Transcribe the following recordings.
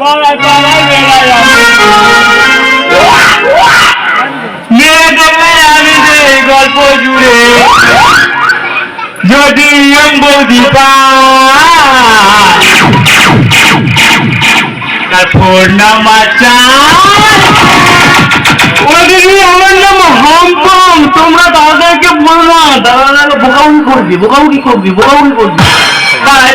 পাড়ায় পাড়ায় বেড়াই আমি। এই গল্প জুড়ে, যদি বৌদি তার ফোন নাম্বার ও দিদি, আমার নাম করবি বোকাউকি করবি বোকাউকি করবি। পাড়ায়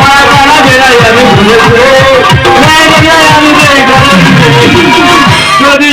পাড়ায় বেড়াই আমি ঘুরে ঘুরে বেড়াই আমি যদি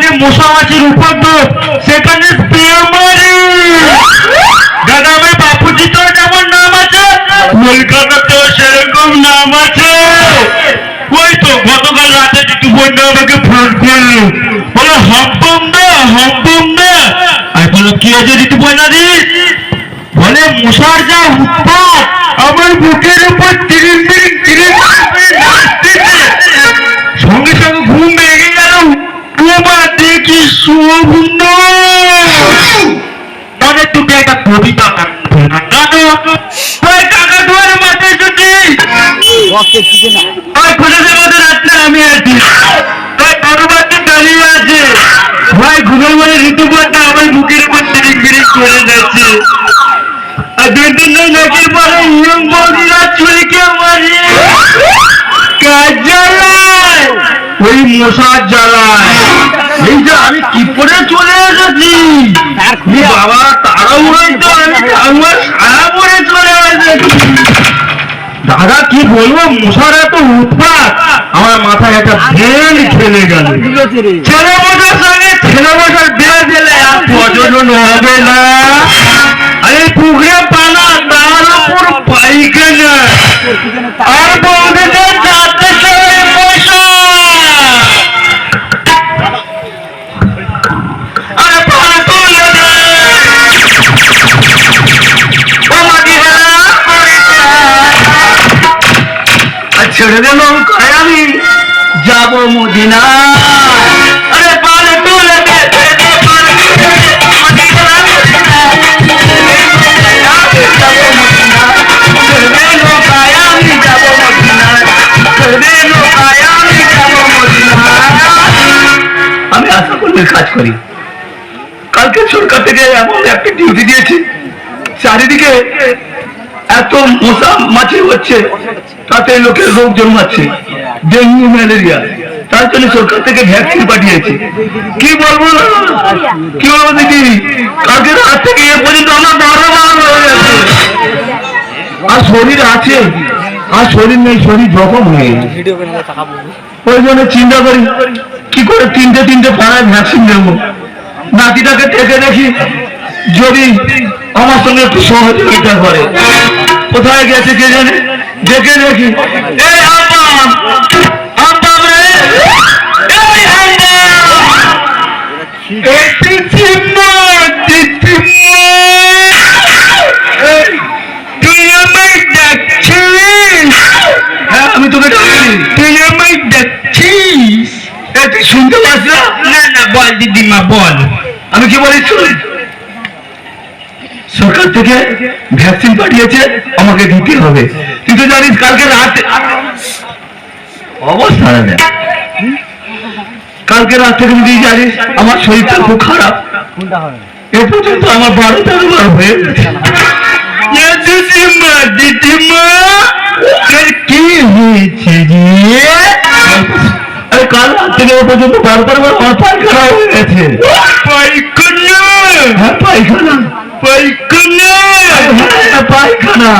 যেখানে মশা মাছির উপদ্রব, সেখানে স্প্রে দাদা আমি বাপুজি তো যেমন নাম আছে কলকাতাতেও সেরকম নাম আছে। ওই তো গতকাল রাতে দুটো বন্ধু আমাকে ফোন করল। বলো হম্পম হম্পম আর বলো কি আছে বলে মশার যা উৎপাত, আমার বুকের উপর তিরিং ওই খুশির মধ্যে রাত্রে আমি আছি। দাঁড়িয়ে আছে। ভাই ঘুমের মধ্যে ঋতুপর্ণা আমার বুকের উপর তিরিং তিরিং করে যাচ্ছে। আর দুই তিন দিন নাকির পরে ইয়ং বৌদিরা চুরিকে মারি। কাজ জ্বালায়? ওই মশার জ্বালায়। এই যে আমি কি করে চলে এসেছি? বাবা তাড়াহুড়োই তো আমি সারা পরে চলে এসেছি। দাদা কি বলব? মশার এত উৎপাত। আমার মাথায় একটা ভেল খেলে গেল। ছেলে মশার সঙ্গে ছেড়ে দিল কয় আমি যাব মদিনা দে দে দে। দে, আমি আশা করলে কাজ করি। কালকে সরকার থেকে এমন একটা ডিউটি দিয়েছি চারিদিকে এত মশা মাছি হচ্ছে। তাতে লোকের রোগ জন্মাচ্ছে, ডেঙ্গু, ম্যালেরিয়া। তার জন্য সরকার থেকে ভ্যাকসিন পাঠিয়েছে। কি বলব? কি বলব দেখি কালকে রাত থেকে এ পর্যন্ত আমার বারো বার হয়ে গেছে। আর শরীর আছে, আর শরীর নেই, শরীর জখম হয়ে। ওই জন্য চিন্তা করি, কি করে তিনটে তিনটে পাড়ায় ভ্যাকসিন দেবো নাতিটাকে থেকে দেখি, যদি আমার সঙ্গে একটু সহযোগিতা করে। কোথায় গেছে কে জানে? দেখে দেখি। এই রে! তুই আমায় ডাকছিস হ্যাঁ আমি তোকে তুই আমায় ডাকছিস এ, তুই শুনতে না? না না বল দিদিমা বল। আমি কি বলি সরকার থেকে ভ্যাকসিন পাঠিয়েছে আমাকে দিতে হবে। তুই তো জানিস কালকে রাতে অবস্থা কালকে রাত থেকে তুই জানিস আমার শরীরটা খুব খারাপ। এ পর্যন্ত আমার বারো তেরো বার হয়ে গেছে। এ দিদিমা দিদিমা তোর কি হয়েছে কাল রাত থেকে এ পর্যন্ত বারবার বার আমার পায়খানা হয়ে গেছে। পাইখানা হ্যাঁ পায়খানা। পাইখানা। পায়খানা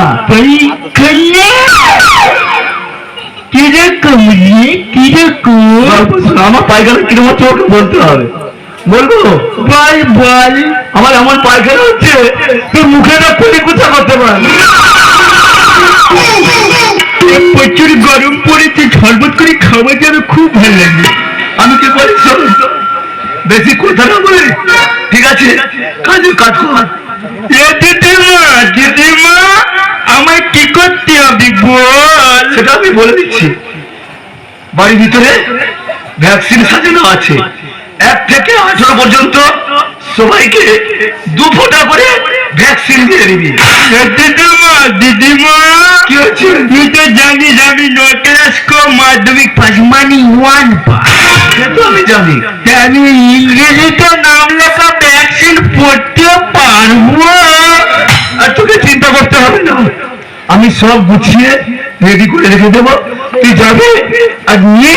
কীরকম কীরকম আমার পায়খানা কীরকম হচ্ছে বলতে হবে। বলব? বল বল। আমার এমন পায়খানা হচ্ছে তুই মুখে না খুলে কুচা করতে পার প্রচুর গরম পড়েছে শরবত করে খাওয়া যাবে খুব ভালো লাগে। আমি কি করি বেশি কথা না বলে? ঠিক আছে কাজে কাজ কর। এ দিদিমা দিদিমা আমায় কি করতে হবে বল? সেটা আমি বলে দিচ্ছি। বাড়ির ভিতরে ভ্যাকসিন সাজানো আছে। এক থেকে আঠারো পর্যন্ত সবাইকে দু ফোঁটা করে ভ্যাকসিন দিয়ে দিবি। দিদিমা দিদিমা কি হচ্ছে তুই তো জানিস আমি ন ক্লাস মাধ্যমিক পাস মানে ওয়ান পাস সে তো আমি জানি। আমি ইংরেজিতে নাম সব গুছিয়ে রেডি করে রেখে দেবো। তুই যাবি আর নিয়ে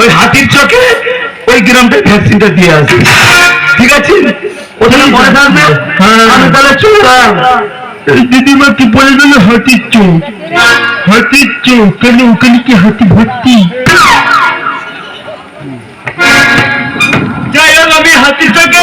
ওই হাতির চকে ওই গ্রামটা ভ্যাকসিনটা দিয়ে আসবি। ঠিক আছে? ওখানে মনে থাকবে। আমি তাহলে চললাম দিদিমা কি বলে হাতির চোখ হাতির চোখ কেন ওখানে কি হাতি ভর্তি? যাই হোক আমি হাতির চোখে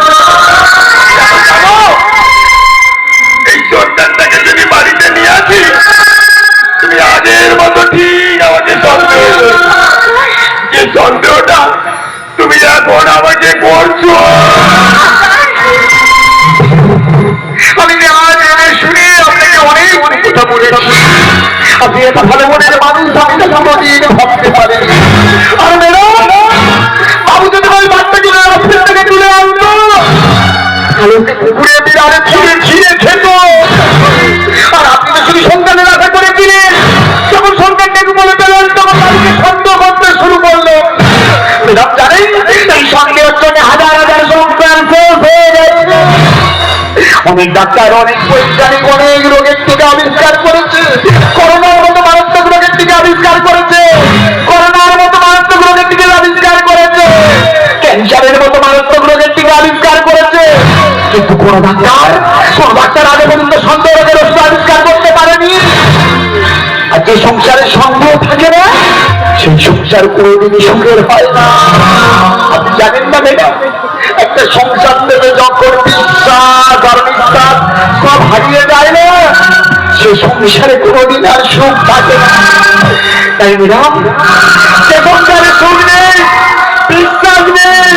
কুকুরে বিড়ালে ছিঁড়ে ছিঁড়ে খেত। আর আপনি তো শুধু সন্তানের আশা করেছিলেন যখন সন্তানটাকে বলে পেলেন, তখন বাড়িকে সন্দেহ করতে শুরু করল। ম্যাডাম জানেন, এই সন্দেহের জন্য হাজার হাজার সংসার শেষ হয়ে গেছে। অনেক ডাক্তার, অনেক বৈজ্ঞানিক, অনেক রোগের টিকা আবিষ্কার করেছে। যে সংসারের সন্দেহ থাকে না, সেই সংসার কোনোদিনই সুখের হয় না। আপনি জানেন না ম্যাডাম একটা সংসার থেকে যখন বিশ্বাস আর বিশ্বাস সব হারিয়ে যায় না সে সংসারে কোনোদিন আর সুখ থাকে না। তাই ম্যাডাম সে সংসারে সুখ নেই, বিশ্বাস নেই,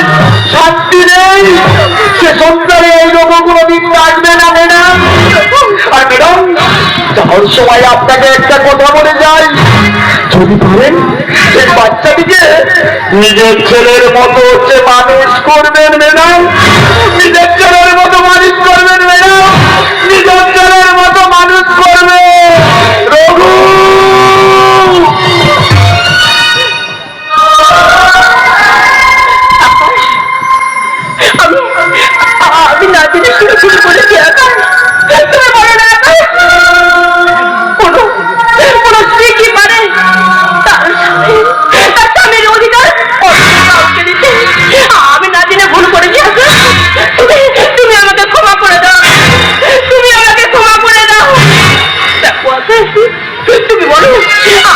শান্তি নেই, সে সংসারে এই রোগ কোনোদিন কাটবে। যাওয়ার সময় আপনাকে একটা কথা বলে যাই। যদি পারেন, এই বাচ্চাটিকে নিজের ছেলের মতো হচ্ছে মানুষ করবেন ম্যাডাম নিজের Yeah.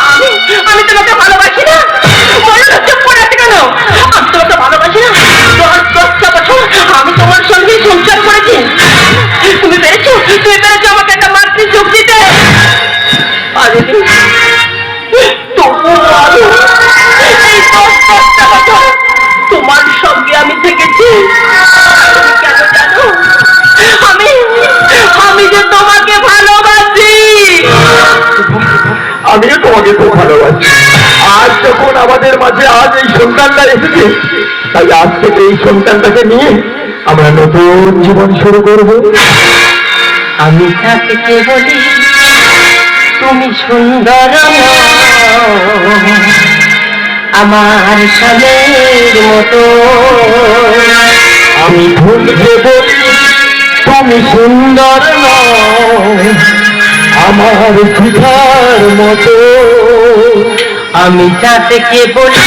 সন্তানটা এসেছে। তাই আজ থেকে এই সন্তানটাকে নিয়ে আমরা নতুন জীবন শুরু করব। আমি তাকে বলি, তুমি সুন্দর আমার স্বামীর মতো। আমি ভুলকে বলি, তুমি সুন্দর আমার পিঠার মতো। আমি তাকে বলি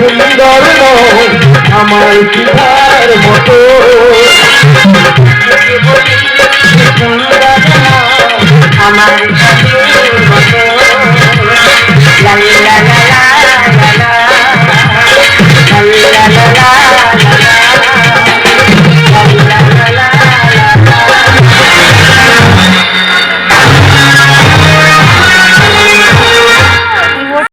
সুন্দর মন আমার পিতার মতো। আমার